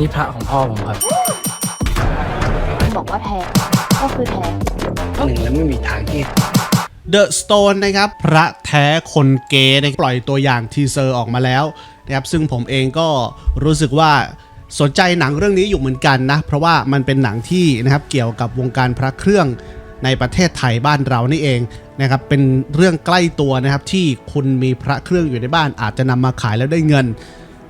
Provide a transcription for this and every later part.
นี่พระของพ่อผมครับ บอกว่าแท้ก็คือแท้ หนึ่งแล้วไม่มีทางที่ The Stone นะครับ พระแท้คนเกย์นะครับปล่อยตัวอย่างทีเซอร์ออกมาแล้วนะครับซึ่งผมเองก็รู้สึกว่าสนใจหนังเรื่องนี้อยู่เหมือนกันนะ เพราะว่ามันเป็นหนังที่นะครับเกี่ยวกับวงการพระเครื่องในประเทศไทยบ้านเรานี่เองนะครับเป็นเรื่องใกล้ตัวนะครับที่คุณมีพระเครื่องอยู่ในบ้านอาจจะนำมาขายแล้วได้เงิน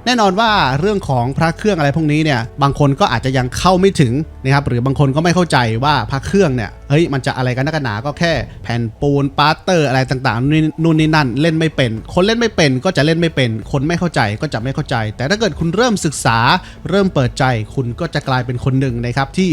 แน่นอนว่าเรื่องของพระเครื่องอะไรพวกนี้เนี่ยบางคนก็อาจจะยังเข้าไม่ถึงนะครับหรือบางคนก็ไม่เข้าใจว่าพระเครื่องเนี่ยเฮ้ยมันจะอะไรกันนักกันหนาก็แค่แผ่นปูนปาสเตอร์อะไรต่างๆนู่นนี่นั่นเล่นไม่เป็น คนเล่นไม่เป็นก็จะเล่นไม่เป็น คนไม่เข้าใจก็จะไม่เข้าใจ แต่ถ้าเกิดคุณเริ่มศึกษาเริ่มเปิดใจ คุณก็จะกลายเป็นคนหนึ่งนะครับที่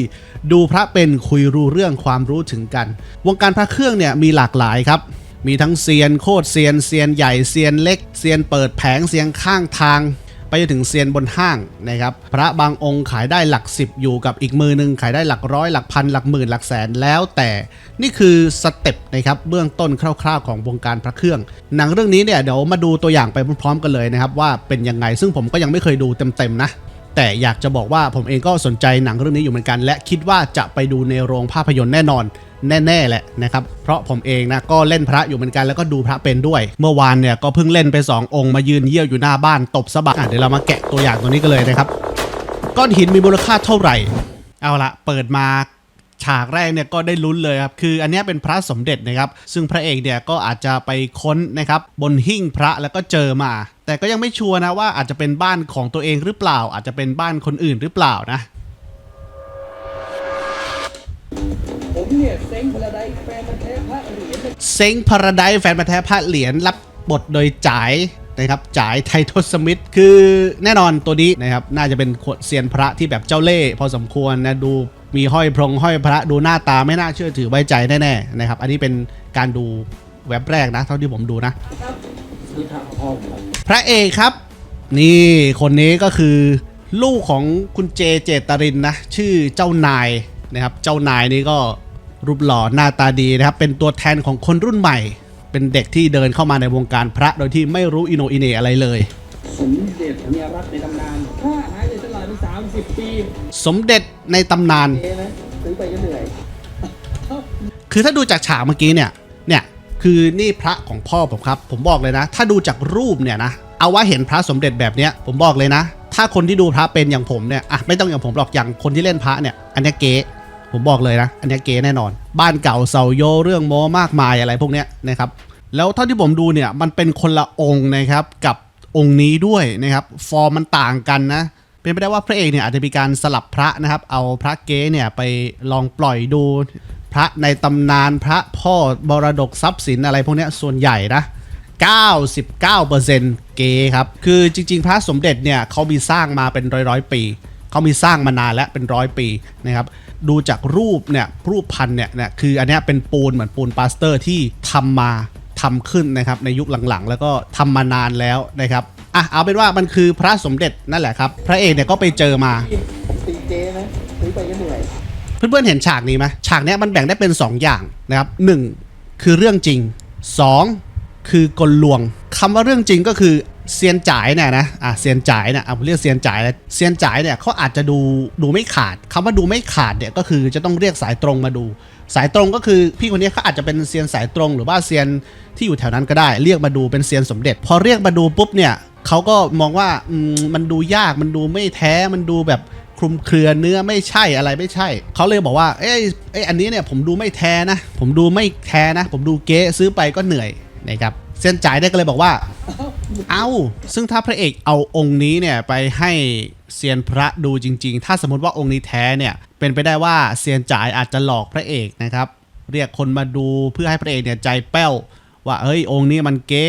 ดูพระเป็นคุยรู้เรื่องความรู้ถึงกัน วงการพระเครื่องเนี่ยมีหลากหลายครับมีทั้งเซียนโคตรเซียนเซียนใหญ่เซียนเล็กเซียนเปิดแผงเซียนข้างทาง ไปจนถึงเซียนบนห้างนะครับพระบางองค์ขายได้หลักสิบอยู่กับอีกมือหนึ่งขายได้หลักร้อยหลักพันหลักหมื่นหลักแสนแล้วแต่นี่คือสเต็ปนะครับเบื้องต้นคร่าวๆของวงการพระเครื่อง หนังเรื่องนี้เนี่ยเดี๋ยวมาดูตัวอย่างไปพร้อมๆกันเลยนะครับว่าเป็นยังไงซึ่งผมก็ยังไม่เคยดูเต็มๆนะ แต่อยากจะบอกว่าผมเองก็สนใจหนังเรื่องนี้อยู่เหมือนกัน และคิดว่าจะไปดูในโรงภาพยนตร์แน่นอน แน่ๆแหละนะครับ เพราะผมเองนะก็เล่นพระอยู่เหมือนกันแล้วก็ดูพระเป็นด้วย เมื่อวานเนี่ยก็เพิ่งเล่นไป2องค์มายืนเยี่ยวอยู่หน้าบ้านตบสะบักเดี๋ยวเรามาแกะตัวอย่างตัวนี้กันเลยนะครับ ก้อนหินมีมูลค่าเท่าไหร่ เอาละเปิดมา ฉากแรกเนี่ยก็ได้ลุ้นเลยครับ คืออันนี้เป็นพระสมเด็จนะครับ ซึ่งพระเอกเนี่ยก็อาจจะไปค้นนะครับบนหิ้งพระแล้วก็เจอมา แต่ก็ยังไม่ชัวร์นะว่าอาจจะเป็นบ้านของตัวเองหรือเปล่า อาจจะเป็นบ้านคนอื่นหรือเปล่านะ ผมเนี่ยเซ็งพลาไดแฟนมันแท้พระเหรียญเซ็งพาราไดแฟนมาแท้พระเหรียญรับบทโดยจ่ายนะครับจ่ายไททศมิตรคือแน่นอนตัวนี้นะครับน่าจะเป็นเซียนพระที่แบบเจ้าเล่ห์พอสมควรนะดู มีห้อยพรงห้อยพระดูหน้าตาไม่น่าเชื่อถือไว้ใจแน่ๆนะครับ อันนี้เป็นการดูเว็บแรกนะ เท่าที่ผมดูนะ พระเอกครับ นี่คนนี้ก็คือลูกของคุณเจเจตรินนะ ชื่อเจ้านายนะครับ เจ้านายนี่ก็รูปหล่อหน้าตาดีนะครับ เป็นตัวแทนของคนรุ่นใหม่ เป็นเด็กที่เดินเข้ามาในวงการพระโดยที่ไม่รู้อิโนอิเหนอะไรเลย สมเด็จเมียรักในตำนาน สามสิบปีสมเด็จในตำนาน เอ๊ะนะซื้อไปก็เหนื่อยคือถ้าดูจากฉากเมื่อกี้เนี่ย เนี่ย คือนี่พระของพ่อผมครับ ผมบอกเลยนะ ถ้าดูจากรูปเนี่ยนะ เอาว่าเห็นพระสมเด็จแบบเนี้ย ผมบอกเลยนะ ถ้าคนที่ดูพระเป็นอย่างผมเนี่ย อะ ไม่ต้องอย่างผมหรอก อย่างคนที่เล่นพระเนี่ย อันเนี้ยเก๊ผมบอกเลยนะ อันเนี้ยเก๊แน่นอน บ้านเก่าเสาโยเรื่องโมมากมายอะไรพวกเนี้ยนะครับ แล้วเท่าที่ผมดูเนี่ย มันเป็นคนละองค์นะครับ กับองค์นี้ด้วยนะครับ ฟอร์มมันต่างกันนะ เป็นไปได้ว่าพระเอกเนี่ยอาจจะมีการสลับพระนะครับ เอาพระเก๊เนี่ยไปลองปล่อยดูพระในตำนานพระพ่อบรดกทรัพย์สินอะไรพวกเนี้ยส่วนใหญ่นะ99%เกย์ครับ คือจริง ๆ พระสมเด็จเนี่ยเขามีสร้างมาเป็นร้อยร้อยปี เขามีสร้างมานานแล้วเป็นร้อยปีนะครับ ดูจากรูปเนี่ยรูปพันเนี่ยเนี่ยคืออันนี้เป็นปูนเหมือนปูนปาสเตอร์ที่ทำมาทำขึ้นนะครับในยุคหลังๆ แล้วก็ทำมานานแล้วนะครับ อะเอาเป็นว่ามันคือพระสมเด็จนั่นแหละครับ พระเอกเนี่ยก็ไปเจอมาตีเจ๊นะซื้อไปก็เหนื่อยเพื่อนๆเห็นฉากนี้ไหมฉากนี้มันแบ่งได้เป็น 2 อย่างนะครับหนึ่งคือเรื่องจริง 2 คือกลลวงคำว่าเรื่องจริงก็คือเซียนจ่ายเนี่ยนะอะเซียนจ่ายเนี่ยเอาเรียกเซียนจ่ายเลยเซียนจ่ายเนี่ยเขาอาจจะดูดูไม่ขาดคำว่าดูไม่ขาดเนี่ยก็คือจะต้องเรียกสายตรงมาดู สายตรงก็คือพี่คนนี้เขาอาจจะเป็นเซียนสายตรง หรือว่าเซียนที่อยู่แถวนั้นก็ได้ เรียกมาดูเป็นเซียนสมเด็จ พอเรียกมาดูปุ๊บเนี่ย เขาก็มองว่าอืมันดูยากมันดูไม่แท้มันดูแบบคลุมเครือเนื้อไม่ใช่อะไรไม่ใช่ เขาเลยบอกว่าเอ้ยเอ้ยอันนี้เนี่ยผมดูไม่แท้นะ ผมดูไม่แท้นะ ผมดูเก๊ซื้อไปก็เหนื่อยนะครับเส้นจ่ายได้ก็เลยบอกว่า เอาซึ่งถ้าพระเอกเอาองค์นี้เนี่ยไปให้เซียนพระดูจริง ๆ ถ้าสมมติว่าองค์นี้แท้เนี่ย เป็นไปได้ว่าเซียนจ่ายอาจจะหลอกพระเอกนะครับ เรียกคนมาดูเพื่อให้พระเอกเนี่ยใจแป้วว่าเฮ้ยองค์นี้มันเก๊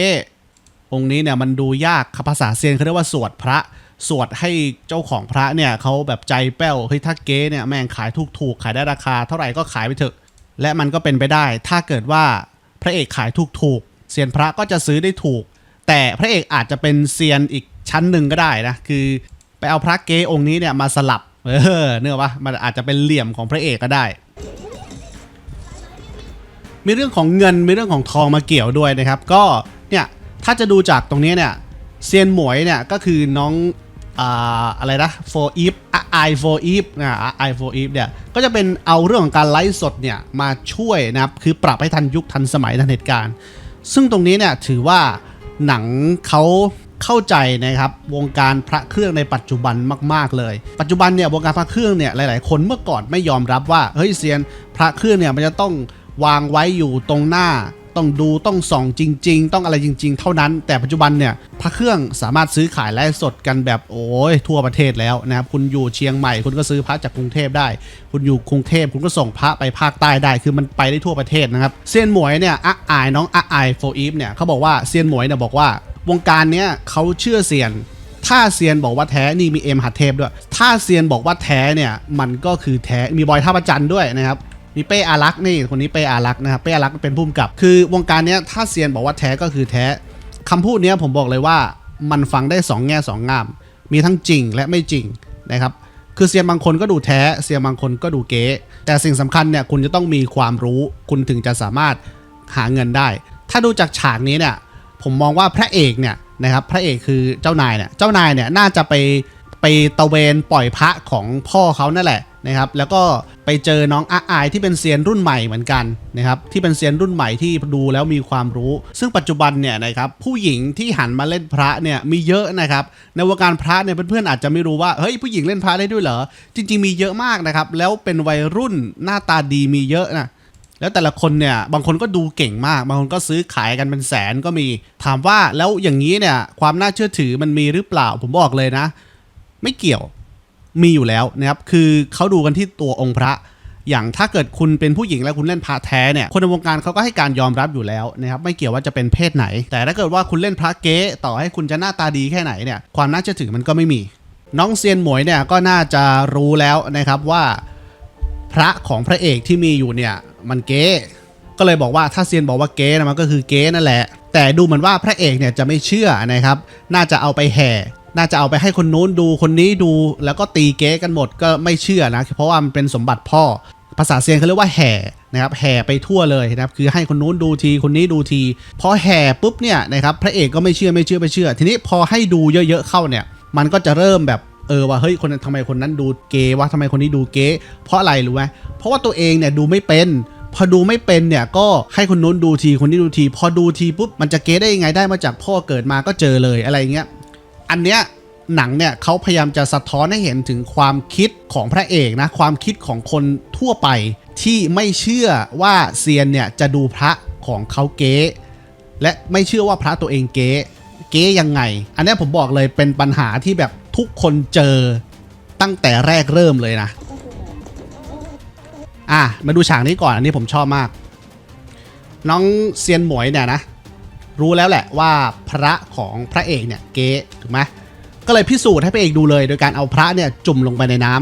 องค์นี้เนี่ยมันดูยากภาษาเซียนเขาเรียกว่าสวดพระสวดให้เจ้าของพระเนี่ยเขาแบบใจแป้วเฮ้ยถ้าเก๊เนี่ยแม่งขายถูกๆขายได้ราคา เท่าไหร่ก็ขายไปเถอะ และมันก็เป็นไปได้ ถ้าเกิดว่าพระเอกขายถูกๆเซียนพระก็จะซื้อได้ถูก แต่พระเอกอาจจะเป็นเซียนอีกชั้นหนึ่งก็ได้นะคือไปเอาพระเก๊องค์นี้เนี่ยมาสลับเออเนื้อวะมันอาจจะเป็นเหลี่ยมของพระเอกก็ได้ มีเรื่องของเงินมีเรื่องของทองมาเกี่ยวด้วยนะครับ ก็ ถ้าจะดูจากตรงนี้เนี่ยเซียนหมวยเนี่ยก็คือน้องอ่าอะไรนะ for if i for if นะ i for if เนี่ยก็จะเป็นเอาเรื่องของการไลฟ์สดเนี่ยมาช่วยนะครับ คือปรับให้ทันยุคทันสมัยทันเหตุการณ์ ซึ่งตรงนี้เนี่ยถือว่าหนังเขาเข้าใจนะครับวงการพระเครื่องในปัจจุบันมาก ๆ เลย ปัจจุบันเนี่ยวงการพระเครื่องเนี่ยหลาย ๆ คนเมื่อก่อนไม่ยอมรับว่าเฮ้ยเซียนพระเครื่องเนี่ยมันจะต้องวางไว้อยู่ตรงหน้า ต้องดูต้องส่องจริง ๆ ต้องอะไรจริง ๆ เท่านั้น แต่ปัจจุบันเนี่ยพระเครื่องสามารถซื้อขายไลฟ์สดกันแบบโอ้ยทั่วประเทศแล้วนะครับคุณอยู่เชียงใหม่ คุณก็ซื้อพระจากกรุงเทพได้ คุณอยู่กรุงเทพคุณก็ส่งพระไปภาคใต้ได้ คือมันไปได้ทั่วประเทศนะครับเซียนหมวยเนี่ยอะอายน้องอะอายโฟอีฟเนี่ยเขาบอกว่าเซียนหมวยเนี่ยบอกว่าวงการเนี้ยเขาเชื่อเซียนถ้าเซียนบอกว่าแท้นี่มีเอ็มหัดเทพด้วย ถ้าเซียนบอกว่าแท้เนี่ยมันก็คือแท้ มีบอยท่าประจันด้วยนะครับ มีเป้อารักษ์นี่คนนี้เป้อารักษ์นะครับเป้อารักษ์เป็นผู้กำกับ คือวงการเนี้ยถ้าเซียนบอกว่าแท้ก็คือแท้คำพูดเนี้ยผมบอกเลยว่ามันฟังได้สองแง่สองงาม มีทั้งจริงและไม่จริงนะครับคือเซียนบางคนก็ดูแท้เซียนบางคนก็ดูเก๊แต่สิ่งสำคัญเนี่ยคุณจะต้องมีความรู้คุณถึงจะสามารถหาเงินได้ ถ้าดูจากฉากนี้เนี่ยผมมองว่าพระเอกเนี่ยนะครับพระเอกคือเจ้านายเนี่ยเจ้านายเนี่ยน่าจะไปไปตะเวนปล่อยพระของพ่อเขานั่นแหละนะครับ แล้วก็ ไปเจอน้องอาอายที่เป็นเซียนรุ่นใหม่เหมือนกันนะครับที่เป็นเซียนรุ่นใหม่ที่ดูแล้วมีความรู้ ซึ่งปัจจุบันเนี่ยนะครับผู้หญิงที่หันมาเล่นพระเนี่ยมีเยอะนะครับในวงการพระเนี่ยเพื่อนๆอาจจะไม่รู้ว่าเฮ้ยผู้หญิงเล่นพระได้ด้วยเหรอจริง ๆ มีเยอะมากนะครับแล้วเป็นวัยรุ่นหน้าตาดีมีเยอะนะแล้วแต่ละคนเนี่ยบางคนก็ดูเก่งมาก บางคนก็ซื้อขายกันเป็นแสนก็มี ถามว่าแล้วอย่างนี้เนี่ยความน่าเชื่อถือมันมีหรือเปล่าผมบอกเลยนะ ไม่เกี่ยว มีอยู่แล้วนะครับคือเขาดูกันที่ตัวองค์พระ อย่างถ้าเกิดคุณเป็นผู้หญิงแล้วคุณเล่นพระแท้เนี่ยคนในวงการเขาก็ให้การยอมรับอยู่แล้วนะครับไม่เกี่ยวว่าจะเป็นเพศไหน แต่ถ้าเกิดว่าคุณเล่นพระเก๊ต่อให้คุณจะหน้าตาดีแค่ไหนเนี่ยความน่าเชื่อถือมันก็ไม่มี น้องเซียนหมวยเนี่ยก็น่าจะรู้แล้วนะครับว่า พระของพระเอกที่มีอยู่เนี่ยมันเก๊ก็เลยบอกว่าถ้าเซียนบอกว่าเก๊นะมันก็คือเก๊นั่นแหละ แต่ดูเหมือนว่าพระเอกเนี่ยจะไม่เชื่อนะครับ น่าจะเอาไปแห่ น่าจะเอาไปให้คนนู้นดูคนนี้ดูแล้วก็ตีเก๊กันหมดก็ไม่เชื่อนะเพราะว่ามันเป็นสมบัติพ่อ ภาษาเซียนเขาเรียกว่าแห่นะครับแห่ไปทั่วเลยนะครับคือให้คนนู้นดูทีคนนี้ดูทีพอแห่ปุ๊บเนี่ยนะครับพระเอกก็ไม่เชื่อไม่เชื่อไม่เชื่อ ทีนี้พอให้ดูเยอะๆเข้าเนี่ย มันก็จะเริ่มแบบเออว่าเฮ้ยคนนั้นทำไมคนนั้นดูเกย์วะทำไมคนนี้ดูเก๊เพราะอะไรรู้ไหมเพราะว่าตัวเองเนี่ยดูไม่เป็นพอดูไม่เป็นเนี่ยก็ให้คนนู้นดูทีคนนี้ดูที พอดูทีปุ๊บมันจะเก๊ได้ยังไงได้มาจากพ่อเกิดมาก็เจอเลยอะไรเงี้ย อันเนี้ยหนังเนี่ยเขาพยายามจะสะท้อนให้เห็นถึงความคิดของพระเอกนะความคิดของคนทั่วไปที่ไม่เชื่อว่าเซียนเนี่ยจะดูพระของเขาเก๊และไม่เชื่อว่าพระตัวเองเก๊เก๊ยังไง อันนี้ผมบอกเลยเป็นปัญหาที่แบบทุกคนเจอตั้งแต่แรกเริ่มเลยนะ อะมาดูฉากนี้ก่อนอันนี้ผมชอบมาก น้องเซียนหมวยเนี่ยนะ รู้แล้วแหละว่าพระของพระเอกเนี่ยเก๊ถูกไหมก็เลยพิสูจน์ให้พระเอกดูเลย โดยการเอาพระเนี่ยจุ่มลงไปในน้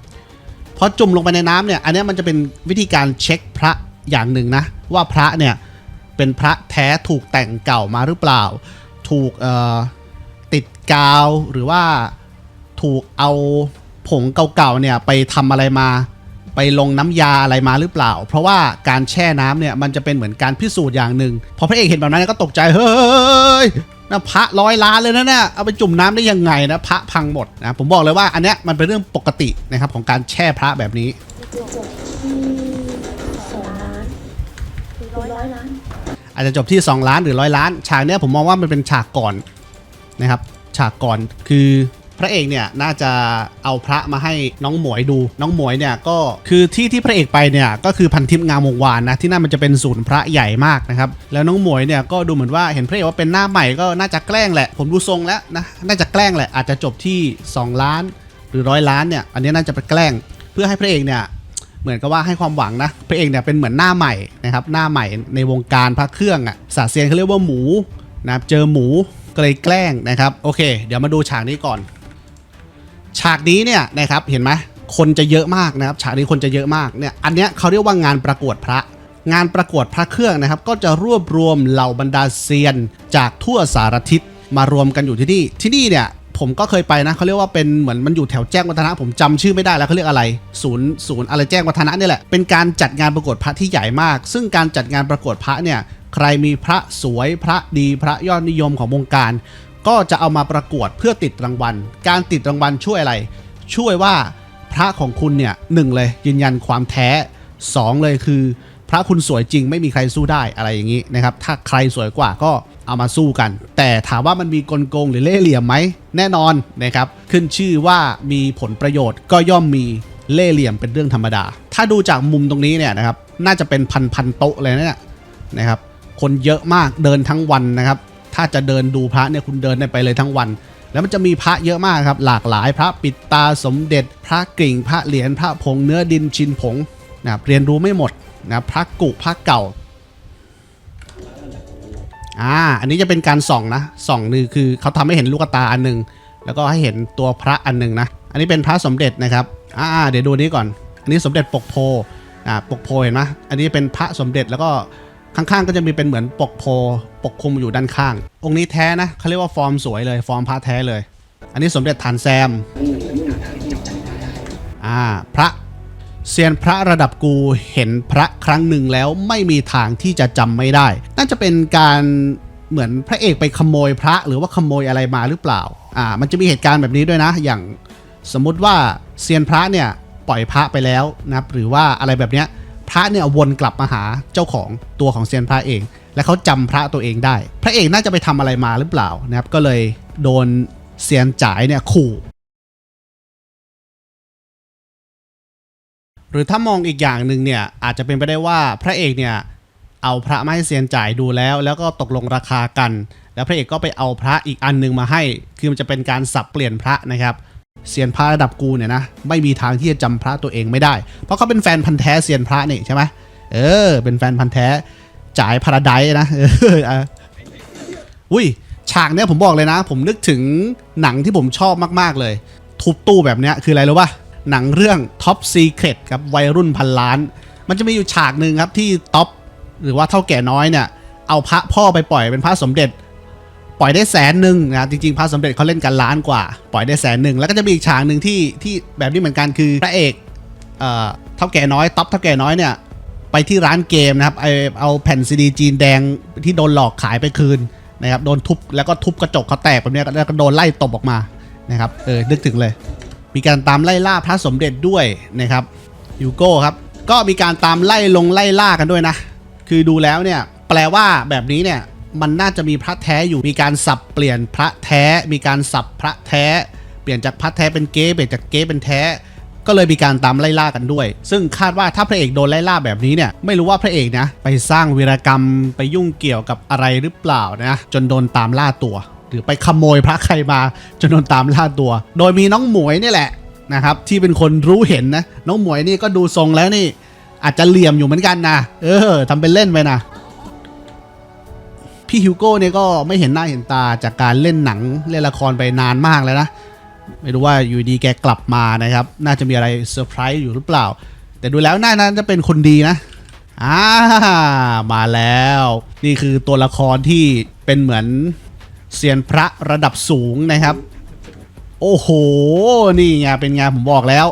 ำพอจุ่มลงไปในน้ำเนี่ยอันนี้มันจะเป็นวิธีการเช็คพระอย่างหนึ่งนะ ว่าพระเนี่ยเป็นพระแท้ถูกแต่งเก่ามาหรือเปล่า ถูกติดกาวหรือว่าถูกเอาผงเก่าๆเนี่ยไปทำอะไรมา ไปลงน้ำยาอะไรมาหรือเปล่า เพราะว่าการแช่น้ำเนี่ยมันจะเป็นเหมือนการพิสูจน์อย่างหนึ่งพอพระเอกเห็นแบบนั้นก็ตกใจเฮ้ยนะพระร้อยล้านเลยนะเนี่ยเอาไปจุ่มน้ำได้ยังไงนะพระพังหมดนะผมบอกเลยว่าอันเนี้ยมันเป็นเรื่องปกตินะครับของการแช่พระแบบนี้อาจจะจบที่ 2 ล้านหรือร้อยล้าน ฉากเนี้ยผมมองว่ามันเป็นฉากก่อนนะครับ ฉากก่อนคือ พระเอกเนี่ยน่าจะเอาพระมาให้น้องหมวยดู น้องหมวยเนี่ยก็คือที่ที่พระเอกไปเนี่ยก็คือพันทิพย์งามวงวานนะที่นั่นมันจะเป็นศูนย์พระใหญ่มากนะครับแล้วน้องหมวยเนี่ยก็ดูเหมือนว่าเห็นพระเอกว่าเป็นหน้าใหม่ก็น่าจะแกล้งแหละ ผมดูทรงแล้วนะน่าจะแกล้งแหละอาจจะจบที่ 2 ล้าน หรือร้อยล้านเนี่ยอันนี้น่าจะไปแกล้ง เพื่อให้พระเอกเนี่ยเหมือนกับว่าให้ความหวังนะพระเอกเนี่ยเป็นเหมือนหน้าใหม่นะครับหน้าใหม่ในวงการพระเครื่องอะ่ะศาสเซียนเขาเรียกว่าหมูนะเจอหมูก็เลยแกล้งนะครับโอเค เดี๋ยวมาดูฉากนี้ก่อนากนี้เนี่ยนะครับเห็นไหมคนจะเยอะมากนะครับฉากนี้คนจะเยอะมากเนี่ยอันเนี้ยเขาเรียกว่างานประกวดพระ งานประกวดพระเครื่องนะครับ ก็จะรวบรวมเหล่าบรรดาเซียน จากทั่วสารทิศมารวมกันอยู่ที่นี่ที่นี่เนี่ยผมก็เคยไปนะเขาเรียกว่าเป็นเหมือนมันอยู่แถวแจ้งวัฒนะ ผมจำชื่อไม่ได้แล้วเขาเรียกอะไร ศูนย์ศูนย์อะไรแจ้งวัฒนะเนี่ยแหละเป็นการจัดงานประกวดพระที่ใหญ่มาก ซึ่งการจัดงานประกวดพระเนี่ยใครมีพระสวยพระดีพระยอดนิยมของวงการ ก็จะเอามาประกวดเพื่อติดรางวัล การติดรางวัลช่วยอะไร ช่วยว่าพระของคุณเนี่ยหนึ่งเลยยืนยันความแท้สองเลยคือ พระคุณสวยจริงไม่มีใครสู้ได้อะไรอย่างนี้นะครับ ถ้าใครสวยกว่าก็เอามาสู้กัน แต่ถามว่ามันมีกลโกงหรือเล่เหลี่ยมไหมแน่นอนนะครับ ขึ้นชื่อว่ามีผลประโยชน์ก็ย่อมมีเล่เหลี่ยมเป็นเรื่องธรรมดา ถ้าดูจากมุมตรงนี้เนี่ยนะครับ น่าจะเป็นพันพันโต๊ะเลยนะเนี่ยนะครับ คนเยอะมากเดินทั้งวันนะครับ ถ้าจะเดินดูพระเนี่ยคุณเดินได้ไปเลยทั้งวัน แล้วมันจะมีพระเยอะมากครับ หลากหลายพระปิดตาสมเด็จ พระกริ่ง พระเหรียญพระผงเนื้อดินชินผงนะครับเรียนรู้ไม่หมดนะพระกุพระเก่าอ่าอันนี้จะเป็นการส่องนะส่องนี่คือเขาทำให้เห็นลูกตาอันหนึงแล้วก็ให้เห็นตัวพระอันหนึงนะ อันนี้เป็นพระสมเด็จนะครับอ่าเดี๋ยวดูนี้ก่อน อันนี้สมเด็จปกโพอ่าปกโพเห็นไหมอันนี้เป็นพระสมเด็จแล้วก็ ข้างๆ ก็จะมีเป็นเหมือนปกโพปกคลุมอยู่ด้านข้าง องค์นี้แท้นะเขาเรียกว่าฟอร์มสวยเลยฟอร์มพระแท้เลย อันนี้สมเด็จฐานแซมอ่าพระเซียนพระระดับกูเห็นพระครั้งหนึ่งแล้วไม่มีทางที่จะจำไม่ได้ น่าจะเป็นการเหมือนพระเอกไปขโมยพระหรือว่าขโมยอะไรมาหรือเปล่า อ่า มันจะมีเหตุการณ์แบบนี้ด้วยนะ อย่างสมมุติว่าเซียนพระเนี่ยปล่อยพระไปแล้วนะครับหรือว่าอะไรแบบเนี้ย พระเนี่ยวนกลับมาหาเจ้าของตัวของเซียนพระเอง และเขาจำพระตัวเองได้ พระเอกน่าจะไปทำอะไรมาหรือเปล่านะครับก็เลยโดนเซียนจ่ายเนี่ยขู่หรือถ้ามองอีกอย่างหนึ่งเนี่ยอาจจะเป็นไปได้ว่าพระเอกเนี่ยเอาพระมาให้เซียนจ่ายดูแล้ว แล้วก็ตกลงราคากัน แล้วพระเอกก็ไปเอาพระอีกอันหนึงมาให้ คือมันจะเป็นการสับเปลี่ยนพระนะครับ เซียนพระระดับกูเนี่ยนะไม่มีทางที่จะจำพระตัวเองไม่ได้ เพราะเขาเป็นแฟนพันธ์แท้เซียนพระนี่ใช่ไหมเออ เป็นแฟนพันธ์แท้จ่ายพาราไดนะเอออุ้ยฉากเนี้ยผมบอกเลยนะ ผมนึกถึงหนังที่ผมชอบมากๆเลย ทุบตู้แบบเนี้ยคืออะไรรู้ป่ะหนังเรื่อง Top Secret ครับวัยรุ่นพันล้าน มันจะมีอยู่ฉากหนึ่งครับที่ท็อปหรือว่าเท่าแก่น้อยเนี่ยเอาพระพ่อไปปล่อยเป็นพระสมเด็จ ปล่อยได้แสนหนึ่งนะจริงๆพระสมเด็จเขาเล่นกันล้านกว่า ปล่อยได้แสนหนึ่งแล้วก็จะมีอีกฉากหนึ่งที่ที่แบบนี้เหมือนกันคือพระเอกเอ่อเท่าแก่น้อยท็อปเท่าแก่น้อยเนี่ยไปที่ร้านเกมนะครับเอาเอาแผ่นซีดีจีนแดงที่โดนหลอกขายไปคืนนะครับโดนทุบแล้วก็ทุบกระจกเขาแตกแบบนี้แล้วก็โดนไล่ตบออกมานะครับเออนึกถึงเลย มีการตามไล่ล่าพระสมเด็จด้วยนะครับยูโก้ครับก็มีการตามไล่ลงไล่ล่ากันด้วยนะ คือดูแล้วเนี่ยแปลว่าแบบนี้เนี่ย มันน่าจะมีพระแท้อยู่มีการสับเปลี่ยนพระแท้ มีการสับพระแท้ เปลี่ยนจากพระแท้เป็นเก๊เปลี่ยนจากเก๊เป็นแท้ ก็เลยมีการตามไล่ล่ากันด้วย ซึ่งคาดว่าถ้าพระเอกโดนไล่ล่าแบบนี้เนี่ยไม่รู้ว่าพระเอกนะไปสร้างวีรกรรมไปยุ่งเกี่ยวกับอะไรหรือเปล่านะจนโดนตามล่าตัว หรือไปขโมยพระใครมาจนโดนตามล่าตัว โดยมีน้องหมวยนี่แหละนะครับที่เป็นคนรู้เห็นนะน้องหมวยนี่ก็ดูทรงแล้วนี่อาจจะเหลี่ยมอยู่เหมือนกันนะเออทำเป็นเล่นไปนะ พี่ฮิวโก้เนี่ยก็ไม่เห็นหน้าเห็นตาจากการเล่นหนังเล่นละครไปนานมากแล้วนะ ไม่รู้ว่าอยู่ดีแกกลับมานะครับ น่าจะมีอะไรเซอร์ไพรส์อยู่หรือเปล่า แต่ดูแล้วน่าน่าจะเป็นคนดีนะอ่ามาแล้ว นี่คือตัวละครที่เป็นเหมือนเซียนพระระดับสูงนะครับ โอ้โห นี่ไงเป็นไงผมบอกแล้ว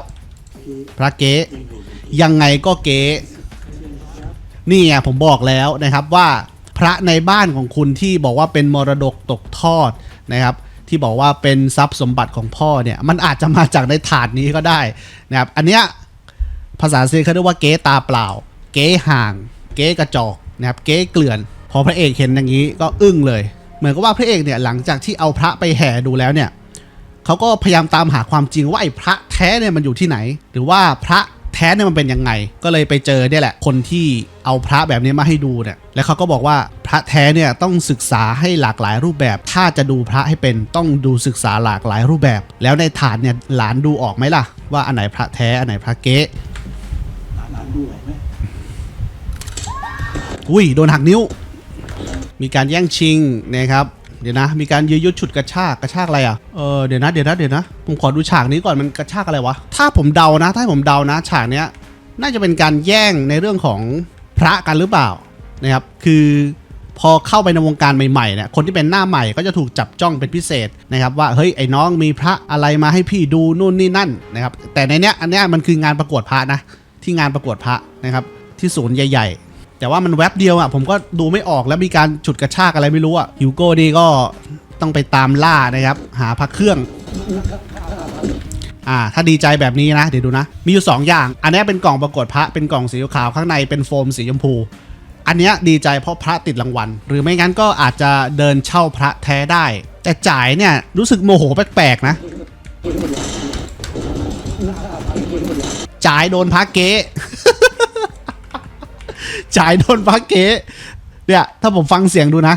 พระเก๊ยังไงก็เก๊นี่ไงผมบอกแล้วนะครับว่า ระในบ้านของคุณที่บอกว่าเป็นมรดกตกทอดนะครับที่บอกว่าเป็นทรัพย์สมบัติของพ่อเนี่ยมันอาจจะมาจากในถาดนี้ก็ได้นะครับอันเนี้ยภาษาซีเขาเรียกว่าเก๊ตาเปล่า เก๊ห่าง เก๊กระจอกนะครับเก๊เกลื่อน พอพระเอกเห็นอย่างนี้ก็อึ้งเลย เหมือนกับว่าพระเอกเนี่ยหลังจากที่เอาพระไปแห่ดูแล้วเนี่ยเขาก็พยายามตามหาความจริงว่าไอ้พระแท้เนี่ยมันอยู่ที่ไหน หรือว่าพระ แท้เนี่ยมันเป็นยังไง ก็เลยไปเจอเนี่ยแหละคนที่เอาพระแบบนี้มาให้ดูเนี่ยแล้วเขาก็บอกว่าพระแท้เนี่ยต้องศึกษาให้หลากหลายรูปแบบ ถ้าจะดูพระให้เป็นต้องดูศึกษาหลากหลายรูปแบบ แล้วในถาดเนี่ยหลานดูออกไหมล่ะ ว่าอันไหนพระแท้อันไหนพระเก๊หลานดูอุ้ยโดนหักนิ้ว มีการแย่งชิงนะครับ เดี๋ยวนะ มีการยื้อยุดฉุดกระชากกระชากอะไรอะเออเดี๋ยวนะเดี๋ยวนะเดี๋ยวนะผมขอดูฉากนี้ก่อนมันกระชากอะไรวะถ้าผมเดานะ ถ้าผมเดานะ ฉากเนี้ยน่าจะเป็นการแย่งในเรื่องของพระกันหรือเปล่านะครับคือพอเข้าไปในวงการใหม่ๆเนี่ยคนที่เป็นหน้าใหม่ก็จะถูกจับจ้องเป็นพิเศษนะครับว่าเฮ้ยไอ้น้องมีพระอะไรมาให้พี่ดูนู่นนี่นั่นนะครับแต่ในเนี้ยอันเนี้ยมันคืองานประกวดพระนะที่งานประกวดพระนะครับที่ศูนย์ใหญ่ๆ แต่ว่ามันแวบเดียวอะผมก็ดูไม่ออกแล้วมีการฉุดกระชากอะไรไม่รู้อะฮิวโก้นี่ก็ต้องไปตามล่านะครับ หาพระเครื่องอ่าถ้าดีใจแบบนี้นะเดี๋ยวดูนะ มีอยู่ 2 อย่าง อันนี้เป็นกล่องประกวดพระเป็นกล่องสีขาวข้างในเป็นโฟมสีชมพู อันนี้ดีใจเพราะพระติดรางวัล หรือไม่งั้นก็อาจจะเดินเช่าพระแท้ได้ แต่จ่ายเนี่ยรู้สึกโมโหแปลกๆนะจ่ายโดนพระเก๊ จ่ายโดนพระเก๊เนี่ยถ้าผมฟังเสียงดูนะ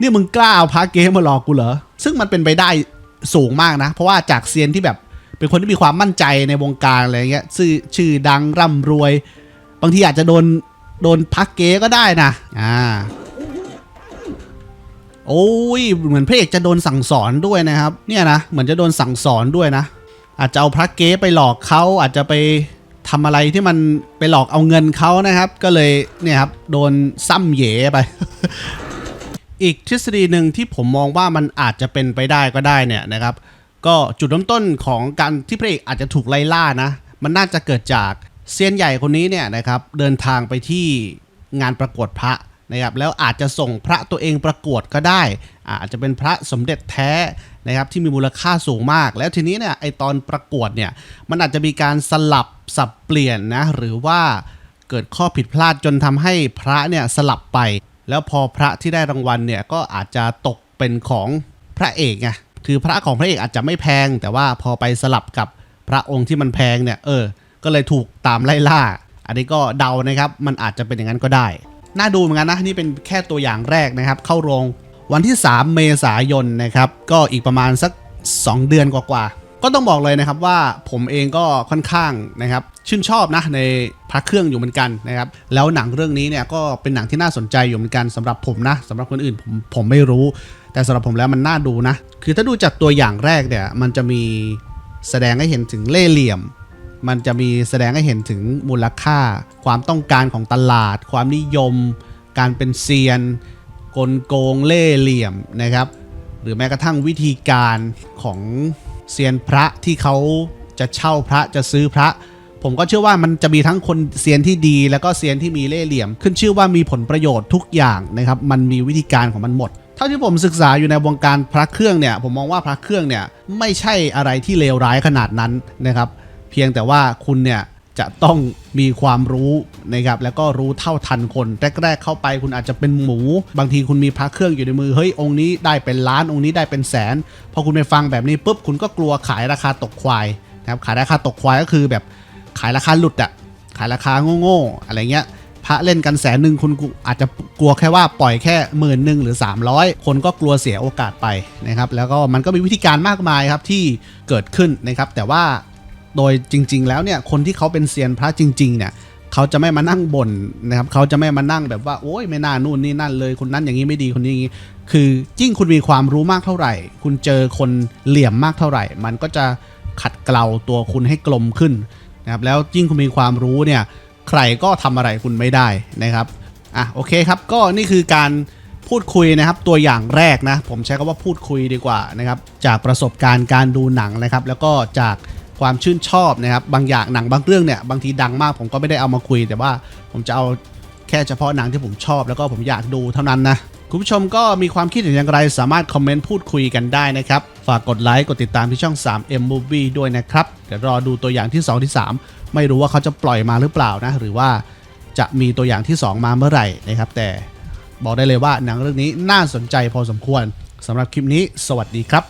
นี่มึงกล้าเอาพระเก๊มาหลอกกูเหรอ ซึ่งมันเป็นไปได้สูงมากนะ เพราะว่าจากเซียนที่แบบเป็นคนที่มีความมั่นใจในวงการอะไรเงี้ยชื่อชื่อดังร่ำรวย บางทีอาจจะโดนโดนพักเก๊ก็ได้นะอ่าโอ้ยเหมือนพระเอกจะโดนสั่งสอนด้วยนะครับ เนี่ยนะเหมือนจะโดนสั่งสอนด้วยนะ อาจจะเอาพระเก๊ไปหลอกเขาอาจจะไป ทำอะไรที่มันไปหลอกเอาเงินเขานะครับ ก็เลยเนี่ยครับโดนซ้ำเหยไป อีกทฤษฎีหนึ่งที่ผมมองว่ามันอาจจะเป็นไปได้ก็ได้เนี่ยนะครับ ก็จุดเริ่มต้นของการที่พระเอกอาจจะถูกไล่ล่านะ มันน่าจะเกิดจากเซียนใหญ่คนนี้เนี่ยนะครับ เดินทางไปที่งานประกวดพระนะครับแล้วอาจจะส่งพระตัวเองประกวดก็ได้ อาจจะเป็นพระสมเด็จแท้ นะครับที่มีมูลค่าสูงมาก แล้วทีนี้เนี่ยไอตอนประกวดเนี่ยมันอาจจะมีการสลับสับเปลี่ยนนะหรือว่าเกิดข้อผิดพลาดจนทำให้พระเนี่ยสลับไป แล้วพอพระที่ได้รางวัลเนี่ยก็อาจจะตกเป็นของพระเอกไงคือพระของพระเอกอาจจะไม่แพง แต่ว่าพอไปสลับกับพระองค์ที่มันแพงเนี่ยเออ ก็เลยถูกตามไล่ล่า อันนี้ก็เดานะครับ มันอาจจะเป็นอย่างนั้นก็ได้ น่าดูเหมือนกันนะ นี่เป็นแค่ตัวอย่างแรกนะครับ เข้าโรง วันที่ 3 เมษายนนะครับ ก็อีกประมาณสัก 2 เดือนกว่าๆ ก็ต้องบอกเลยนะครับว่าผมเองก็ค่อนข้างนะครับชื่นชอบนะในพระเครื่องอยู่เหมือนกันนะครับ แล้วหนังเรื่องนี้เนี่ยก็เป็นหนังที่น่าสนใจอยู่เหมือนกันสำหรับผมนะสำหรับคนอื่นผมผมไม่รู้ แต่สำหรับผมแล้วมันน่าดูนะ คือถ้าดูจากตัวอย่างแรกเนี่ยมันจะมีแสดงให้เห็นถึงเล่ห์เหลี่ยม มันจะมีแสดงให้เห็นถึงมูลค่า ความต้องการของตลาด ความนิยม การเป็นเซียน กลโกงเล่เหลี่ยมนะครับ หรือแม้กระทั่งวิธีการของเซียนพระที่เขาจะเช่าพระจะซื้อพระ ผมก็เชื่อว่ามันจะมีทั้งคนเซียนที่ดี แล้วก็เซียนที่มีเล่เหลี่ยม ขึ้นชื่อว่ามีผลประโยชน์ทุกอย่างนะครับ มันมีวิธีการของมันหมดเท่าที่ผมศึกษาอยู่ในวงการพระเครื่องเนี่ย ผมมองว่าพระเครื่องเนี่ยไม่ใช่อะไรที่เลวร้ายขนาดนั้นนะครับ เพียงแต่ว่าคุณเนี่ย จะต้องมีความรู้นะครับแล้วก็รู้เท่าทันคนแรก ๆ เข้าไปคุณอาจจะเป็นหมู บางทีคุณมีพระเครื่องอยู่ในมือเฮ้ยองค์นี้ได้เป็นล้านองค์นี้ได้เป็นแสน พอคุณไปฟังแบบนี้ปุ๊บคุณก็กลัวขายราคาตกควายนะครับขายราคาตกควายก็คือแบบขายราคาหลุดอะขายราคาโง่ๆอะไรเงี้ยพระเล่นกันแสนหนึ่งคุณอาจจะกลัวแค่ว่าปล่อยแค่หมื่นหนึ่งหรือ 300 คนก็กลัวเสียโอกาสไปนะครับแล้วก็มันก็มีวิธีการมากมายครับที่เกิดขึ้นนะครับแต่ว่า โดยจริง ๆ แล้วเนี่ยคนที่เขาเป็นเซียนพระจริง ๆ เนี่ยเขาจะไม่มานั่งบ่นนะครับเขาจะไม่มานั่งแบบว่าโอ๊ยไม่น่านู่นนี่นั่นเลยคนนั้นอย่างนี้ไม่ดีคนนี้อย่างนี้ คือยิ่งคุณมีความรู้มากเท่าไหร่ คุณเจอคนเหลี่ยมมากเท่าไหร่ มันก็จะขัดเกลาตัวคุณให้กลมขึ้นนะครับแล้วยิ่งคุณมีความรู้เนี่ยใครก็ทำอะไรคุณไม่ได้นะครับอะโอเคครับก็นี่คือการพูดคุยนะครับตัวอย่างแรกนะผมใช้คำว่าพูดคุยดีกว่านะครับจากประสบการณ์การดูหนังนะครับ แล้วก็จาก ความชื่นชอบนะครับบางอย่างหนังบางเรื่องเนี่ยบางทีดังมากผมก็ไม่ได้เอามาคุย แต่ว่าผมจะเอาแค่เฉพาะหนังที่ผมชอบแล้วก็ผมอยากดูเท่านั้นนะคุณผู้ชมก็มีความคิดเห็นอย่างไรสามารถคอมเมนต์พูดคุยกันได้นะครับ ฝากกดไลค์กดติดตามที่ช่อง 3M Movie ด้วยนะครับ เดี๋ยวรอดูตัวอย่างที่ 2 ที่ 3 ไม่รู้ว่าเขาจะปล่อยมาหรือเปล่านะ หรือว่าจะมีตัวอย่างที่ 2 มาเมื่อไหร่นะครับ แต่บอกได้เลยว่าหนังเรื่องนี้น่าสนใจพอสมควรสำหรับคลิปนี้ สวัสดีครับ